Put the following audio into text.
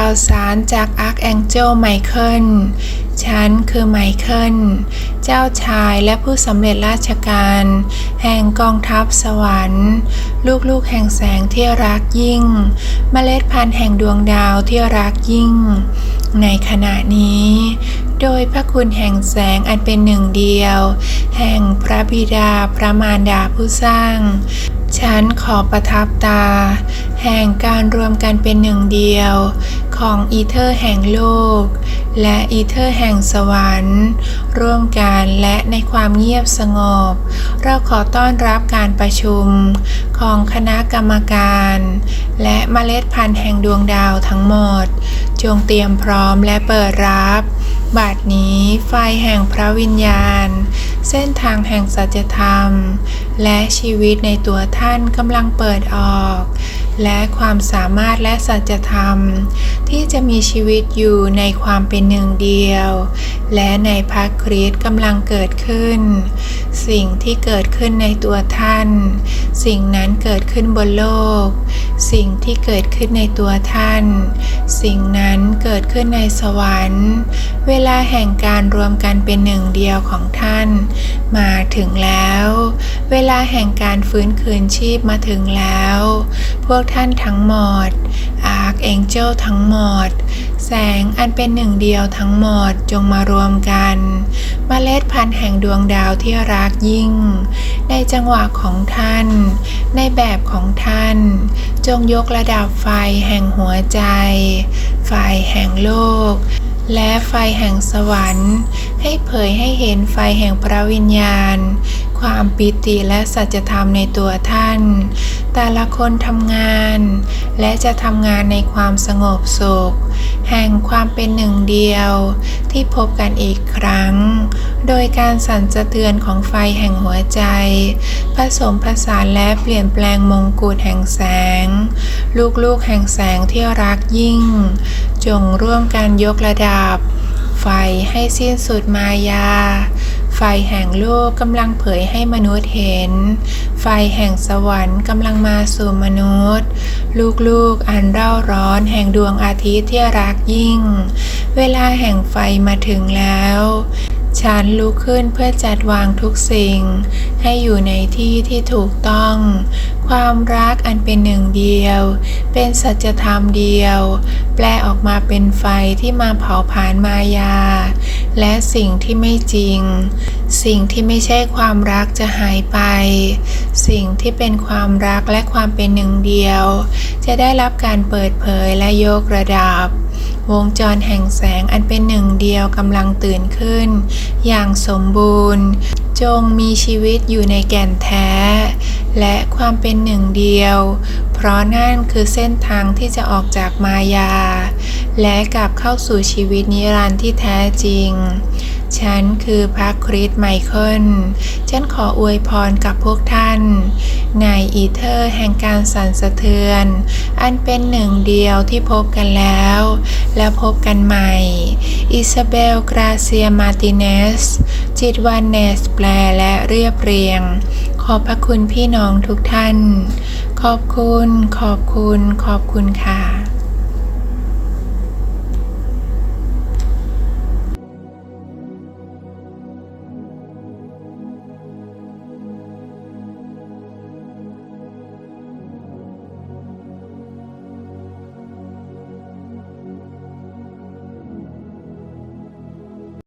ข่าวสารจากอาร์คแองเจลไมเคิล ฉันคือไมเคิล เจ้าชายและผู้สำเร็จราชการ แห่งกองทัพสวรรค์ ลูกๆแห่งแสงที่รักยิ่งเมล็ดพันธุ์แห่งดวงดาวที่รักยิ่ง ในขณะนี้ โดยพระคุณแห่งแสงอันเป็นหนึ่งเดียว แห่งพระบิดาพระมารดาผู้สร้างฉันขอประทับตา แห่งการรวมกันเป็นหนึ่งเดียว ของอีเทอร์แห่งโลก และอีเทอร์แห่งสวรรค์ ร่วมกันและในความเงียบสงบ เราขอต้อนรับการประชุมของคณะกรรมการ และเมล็ดพันธุ์แห่งดวงดาวทั้งหมด จงเตรียมพร้อมและเปิดรับบัดนี้ไฟแห่งพระวิญญาณ เส้นทางแห่งสัจธรรม และชีวิตในตัวท่านกำลังเปิดออก และความสามารถและสัจธรรม ที่จะมีชีวิตอยู่ในความเป็นหนึ่งเดียว และในพระคริสต์กำลังเกิดขึ้น สิ่งที่เกิดขึ้นในตัวท่าน สิ่งนั้นเกิดขึ้นบนโลก สิ่งที่เกิดขึ้นในตัวท่าน สิ่งนั้นเกิดขึ้นในสวรรค์ เวลาแห่งการรวมกันเป็นหนึ่งเดียวของท่าน มาถึงแล้ว เวลาแห่งการฟื้นคืนชีพมาถึงแล้ว พวกท่านทั้งหมด อาร์คเองเจลทั้งหมด แสงอันเป็นหนึ่งเดียวทั้งหมดจงมารวมกันมเมล็ดพันธุ์แห่งดวงดาวที่รักยิ่ง ในจังหวะของท่าน ในแบบของท่าน จงยกระดับไฟแห่งหัวใจ ไฟแห่งโลก และไฟแห่งสวรรค์ ให้เผยให้เห็นไฟแห่งพระวิญญาณ ความปิติและสัจธรรมในตัวท่าน แต่ละคนทำงาน และจะทำงานในความสงบสุข แห่งความเป็นหนึ่งเดียว ที่พบกันอีกครั้ง โดยการสั่นสะเทือนของไฟแห่งหัวใจ ผสมผสานและเปลี่ยนแปลงมงกุฎแห่งแสง ลูกๆแห่งแสงที่รักยิ่ง จงร่วมกันยกระดับ ให้สิ้นสุดมายา ไฟแห่งโลกกำลังเผยให้มนุษย์เห็น ไฟแห่งสวรรค์กำลังมาสู่มนุษย์ ลูกๆอันเร่าร้อนแห่งดวงอาทิตย์ที่รักยิ่ง เวลาแห่งไฟมาถึงแล้ว ฉันลุกขึ้นเพื่อจัดวางทุกสิ่ง ให้อยู่ในที่ที่ถูกต้อง ความรักอันเป็นหนึ่งเดียว เป็นสัจธรรมเดียว แปลออกมาเป็นไฟที่มาเผาผลาญมายา และสิ่งที่ไม่จริง สิ่งที่ไม่ใช่ความรักจะหายไป สิ่งที่เป็นความรักและความเป็นหนึ่งเดียว จะได้รับการเปิดเผยและยกระดับ วงจรแห่งแสงอันเป็นหนึ่งเดียวกำลังตื่นขึ้น อย่างสมบูรณ์ จงมีชีวิตอยู่ในแก่นแท้ และความเป็นหนึ่งเดียว เพราะนั่นคือเส้นทางที่จะออกจากมายา และกลับเข้าสู่ชีวิตนิรันดร์ที่แท้จริง ฉันคือพระคริสไมเคิล ฉันขออวยพรกับพวกท่าน ในอีเทอร์แห่งการสั่นสะเทือน อันเป็นหนึ่งเดียวที่พบกันแล้ว และพบกันใหม่ อิซาเบล กราเซีย มาติเนส จิตวันเนส แปลและเรียบเรียง ขอบพระคุณพี่น้องทุกท่าน ขอบคุณ ขอบคุณ ขอบคุณค่ะ